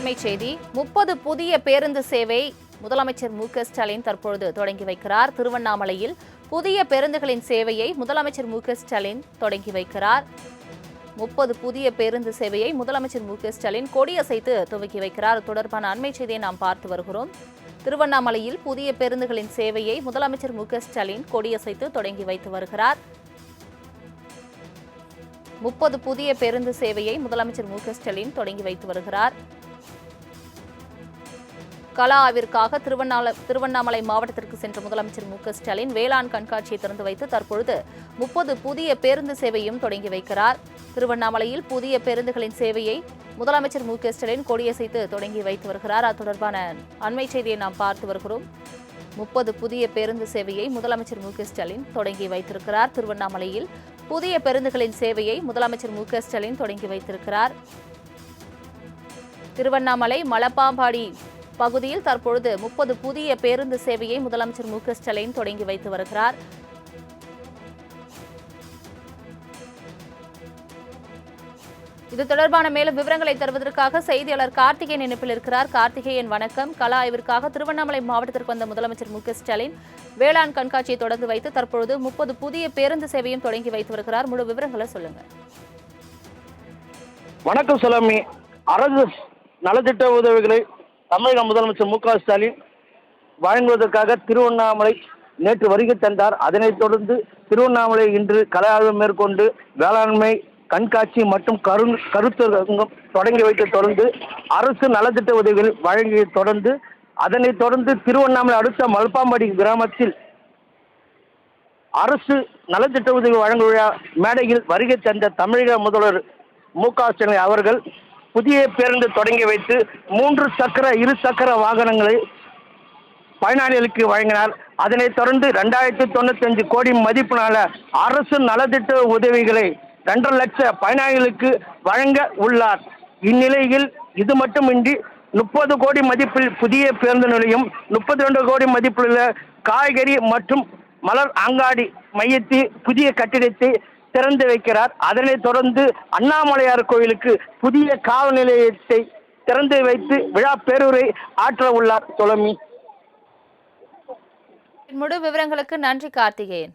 அண்மைச் செய்தி முப்பது புதிய பேருந்து சேவை முதலமைச்சர் மு க ஸ்டாலின் தற்பொழுது தொடங்கி வைக்கிறார். திருவண்ணாமலையில் புதிய பேருந்துகளின் சேவையை முதலமைச்சர் மு க ஸ்டாலின் தொடங்கி வைக்கிறார். முப்பது புதிய பேருந்து சேவையை முதலமைச்சர் மு க ஸ்டாலின் கொடியசைத்து துவக்கி வைக்கிறார். தொடர்பான அண்மை செய்தியை நாம் பார்த்து வருகிறோம். திருவண்ணாமலையில் புதிய பேருந்துகளின் சேவையை முதலமைச்சர் மு க ஸ்டாலின் கொடியசைத்து தொடங்கி வைத்து வருகிறார். முப்பது புதிய பேருந்து சேவையை முதலமைச்சர் மு க ஸ்டாலின் தொடங்கி வைத்து வருகிறார். கலாவிற்காக திருவண்ணாமலை திருவண்ணாமலை மாவட்டத்திற்கு சென்ற முதலமைச்சர் மு ஸ்டாலின் வேளாண் கண்காட்சியை திறந்து வைத்து தற்பொழுது முப்பது புதிய பேருந்து சேவையும் தொடங்கி வைக்கிறார். திருவண்ணாமலையில் புதிய பேருந்துகளின் சேவையை முதலமைச்சர் மு ஸ்டாலின் கொடியசைத்து தொடங்கி வைத்து வருகிறார். அது தொடர்பான அண்மை செய்தியை நாம் பார்த்து வருகிறோம். முப்பது புதிய பேருந்து சேவையை முதலமைச்சர் மு ஸ்டாலின் தொடங்கி வைத்திருக்கிறார். திருவண்ணாமலையில் புதிய பேருந்துகளின் சேவையை முதலமைச்சர் மு ஸ்டாலின் தொடங்கி வைத்திருக்கிறார். திருவண்ணாமலை மலப்பாம்பாடி பகுதியில் தற்பொழுது முப்பது புதிய பேருந்து சேவையை முதலமைச்சர் மு க ஸ்டாலின் தொடங்கி வைத்து வருகிறார். இது தொடர்பான மேலும் விவரங்களை தருவதற்காக செய்தியாளர் கார்த்திகேயன் இணைப்பில் இருக்கிறார். கார்த்திகேயன் வணக்கம். கலா ஆய்விற்காக திருவண்ணாமலை மாவட்டத்திற்கு வந்த முதலமைச்சர் மு ஸ்டாலின் வேளாண் கண்காட்சியை தொடர்ந்து வைத்து தற்பொழுது முப்பது புதிய பேருந்து சேவையும் தொடங்கி வைத்து வருகிறார். முழு விவரங்களை சொல்லுங்க வணக்கம் சுலாமி அரசு நலத்திட்ட உதவிகளை தமிழக முதலமைச்சர் மு க ஸ்டாலின் வழங்குவதற்காக திருவண்ணாமலை நேற்று வருகை தந்தார். அதனைத் தொடர்ந்து திருவண்ணாமலை இன்று கலாய்வு மேற்கொண்டு வேளாண்மை கண்காட்சி மற்றும் கரு கருத்தரங்கம் தொடங்கி வைத்த தொடர்ந்து அரசு நலத்திட்ட உதவிகள் வழங்கிய தொடர்ந்து அதனைத் தொடர்ந்து திருவண்ணாமலை அடுத்த மல்பாம்படி கிராமத்தில் அரசு நலத்திட்ட உதவி வழங்கும் விழா மேடையில் வருகை தந்த தமிழக முதல்வர் மு க ஸ்டாலின் அவர்கள் புதிய பேருந்து தொடங்கி வைத்து மூன்று சக்கர இரு சக்கர வாகனங்களை பயனாளிகளுக்கு வழங்கினார். அதனைத் தொடர்ந்து ரெண்டாயிரத்தி தொண்ணூத்தஞ்சு கோடி மதிப்பினால அரசு நலத்திட்ட உதவிகளை ரெண்டரை லட்ச பயனாளிகளுக்கு வழங்க உள்ளார். இந்நிலையில் இது மட்டுமின்றி முப்பது கோடி மதிப்பில் புதிய பேருந்து நிலையம் முப்பத்தி ரெண்டு கோடி மதிப்புள்ள காய்கறி மற்றும் மலர் அங்காடி மையத்தை புதிய கட்டிடத்தை திறந்து வைக்கிறார். அதனைத் தொடர்ந்து அண்ணாமலையார் கோயிலுக்கு புதிய காவல் நிலையத்தை திறந்து வைத்து விழா பேரூரை ஆற்ற உள்ளார் தொலமி. முழு விவரங்களுக்கு நன்றி கார்த்திகேயன்.